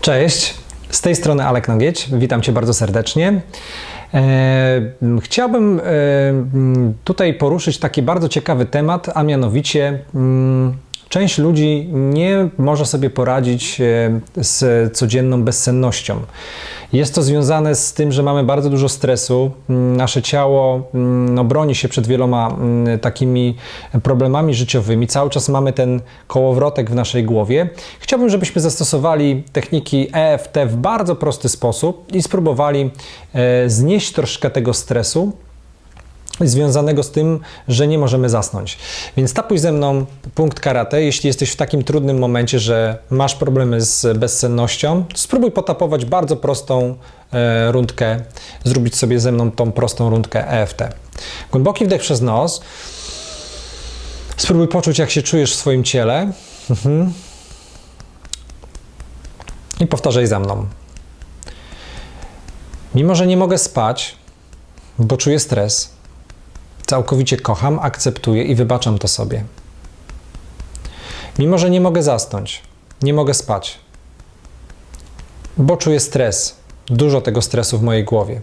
Cześć, z tej strony Alek Nogieć, witam Cię bardzo serdecznie. E, chciałbym e, tutaj poruszyć taki bardzo ciekawy temat, a mianowicie część ludzi nie może sobie poradzić e, z codzienną bezsennością. Jest to związane z tym, że mamy bardzo dużo stresu, mm, nasze ciało mm, no, broni się przed wieloma mm, takimi problemami życiowymi, cały czas mamy ten kołowrotek w naszej głowie. Chciałbym, żebyśmy zastosowali techniki EFT w bardzo prosty sposób i spróbowali e, znieść troszkę tego stresu, związanego z tym, że nie możemy zasnąć. Więc tapuj ze mną punkt karate. Jeśli jesteś w takim trudnym momencie, że masz problemy z bezsennością, spróbuj potapować bardzo prostą e, rundkę, zrobić sobie ze mną tą prostą rundkę EFT. Głęboki wdech przez nos. Spróbuj poczuć, jak się czujesz w swoim ciele. Mhm. I powtarzaj za mną. Mimo, że nie mogę spać, bo czuję stres, Całkowicie kocham, akceptuję i wybaczam to sobie. Mimo, że nie mogę zasnąć, nie mogę spać, bo czuję stres, dużo tego stresu w mojej głowie,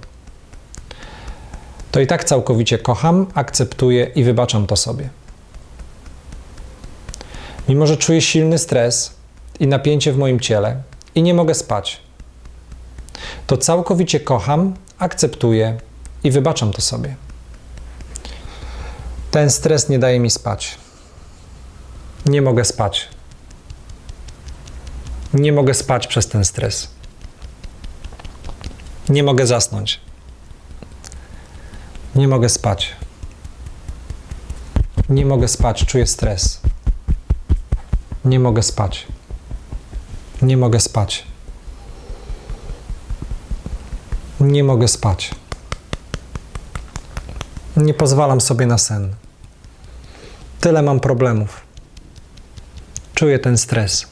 to i tak całkowicie kocham, akceptuję i wybaczam to sobie. Mimo, że czuję silny stres i napięcie w moim ciele i nie mogę spać, to całkowicie kocham, akceptuję i wybaczam to sobie. Ten stres nie daje mi spać. Nie mogę spać. Nie mogę spać przez ten stres. Nie mogę zasnąć. Nie mogę spać. Nie mogę spać, czuję stres. Nie mogę spać. Nie mogę spać. Nie mogę spać. Nie pozwalam sobie na sen. Tyle mam problemów. Czuję ten stres.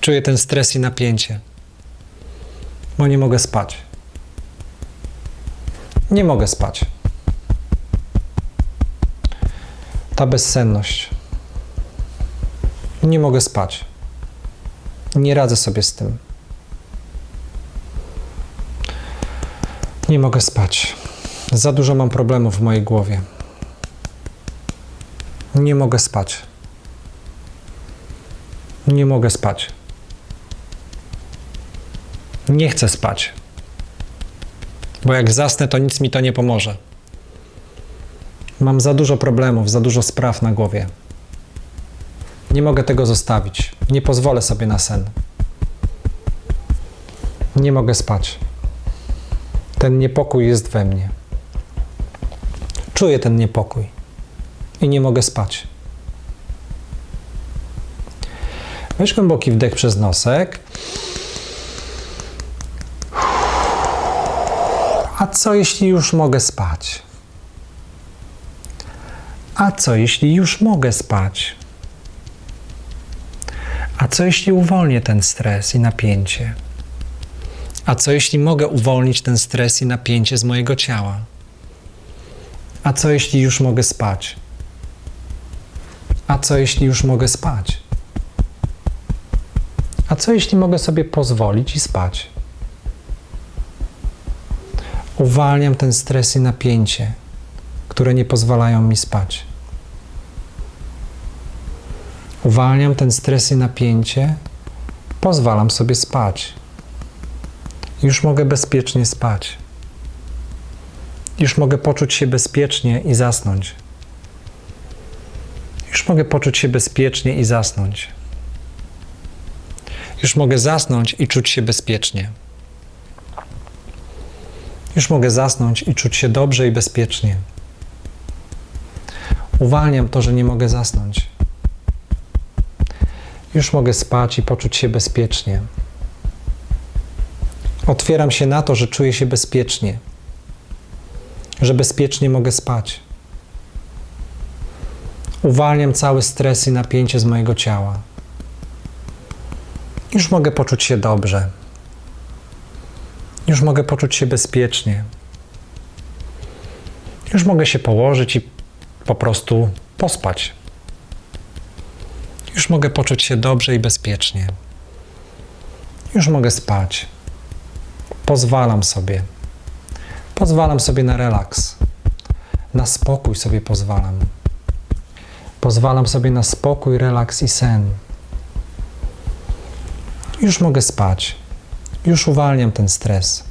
Czuję ten stres i napięcie, bo nie mogę spać. Nie mogę spać. Ta bezsenność. Nie mogę spać. Nie radzę sobie z tym. Nie mogę spać. Za dużo mam problemów w mojej głowie. Nie mogę spać. Nie mogę spać. Nie chcę spać. Bo jak zasnę, to nic mi to nie pomoże. Mam za dużo problemów, za dużo spraw na głowie. Nie mogę tego zostawić. Nie pozwolę sobie na sen. Nie mogę spać. Ten niepokój jest we mnie. Czuję ten niepokój i nie mogę spać. Weź głęboki wdech przez nosek. A co jeśli już mogę spać? A co jeśli już mogę spać? A co jeśli uwolnię ten stres i napięcie? A co jeśli mogę uwolnić ten stres i napięcie z mojego ciała? A co jeśli już mogę spać? Co jeśli już mogę spać? A co jeśli mogę sobie pozwolić i spać? Uwalniam ten stres i napięcie, które nie pozwalają mi spać. Uwalniam ten stres i napięcie, pozwalam sobie spać. Już mogę bezpiecznie spać. Już mogę poczuć się bezpiecznie i zasnąć. Mogę poczuć się bezpiecznie i zasnąć. Już mogę zasnąć i czuć się bezpiecznie. Już mogę zasnąć i czuć się dobrze i bezpiecznie. Uwalniam to, że nie mogę zasnąć. Już mogę spać i poczuć się bezpiecznie. Otwieram się na to, że czuję się bezpiecznie, że bezpiecznie mogę spać. Uwalniam cały stres i napięcie z mojego ciała. Już mogę poczuć się dobrze. Już mogę poczuć się bezpiecznie. Już mogę się położyć i po prostu pospać. Już mogę poczuć się dobrze i bezpiecznie. Już mogę spać. Pozwalam sobie. Pozwalam sobie na relaks. Na spokój sobie pozwalam. Pozwalam sobie na spokój, relaks i sen. Już mogę spać. Już uwalniam ten stres.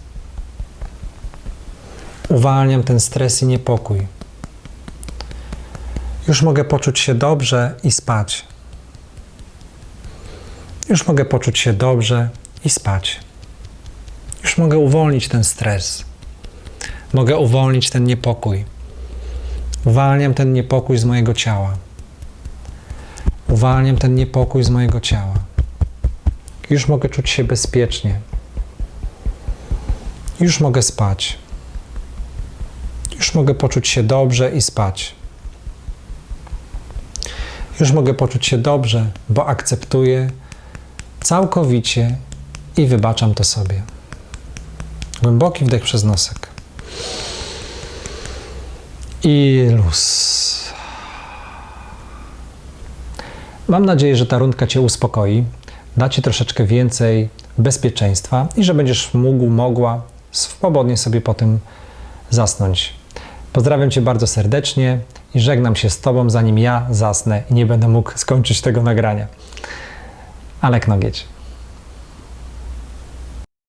Uwalniam ten stres i niepokój. Już mogę poczuć się dobrze i spać. Już mogę poczuć się dobrze i spać. Już mogę uwolnić ten stres. Mogę uwolnić ten niepokój. Uwalniam ten niepokój z mojego ciała. Uwalniam ten niepokój z mojego ciała. Już mogę czuć się bezpiecznie. Już mogę spać. Już mogę poczuć się dobrze i spać. Już mogę poczuć się dobrze, bo akceptuję całkowicie i wybaczam to sobie. Głęboki wdech przez nosek. I luz. Mam nadzieję, że ta rundka Cię uspokoi, da Ci troszeczkę więcej bezpieczeństwa i że będziesz mógł, mogła swobodnie sobie po tym zasnąć. Pozdrawiam Cię bardzo serdecznie i żegnam się z Tobą, zanim ja zasnę i nie będę mógł skończyć tego nagrania. Alek Nogieć.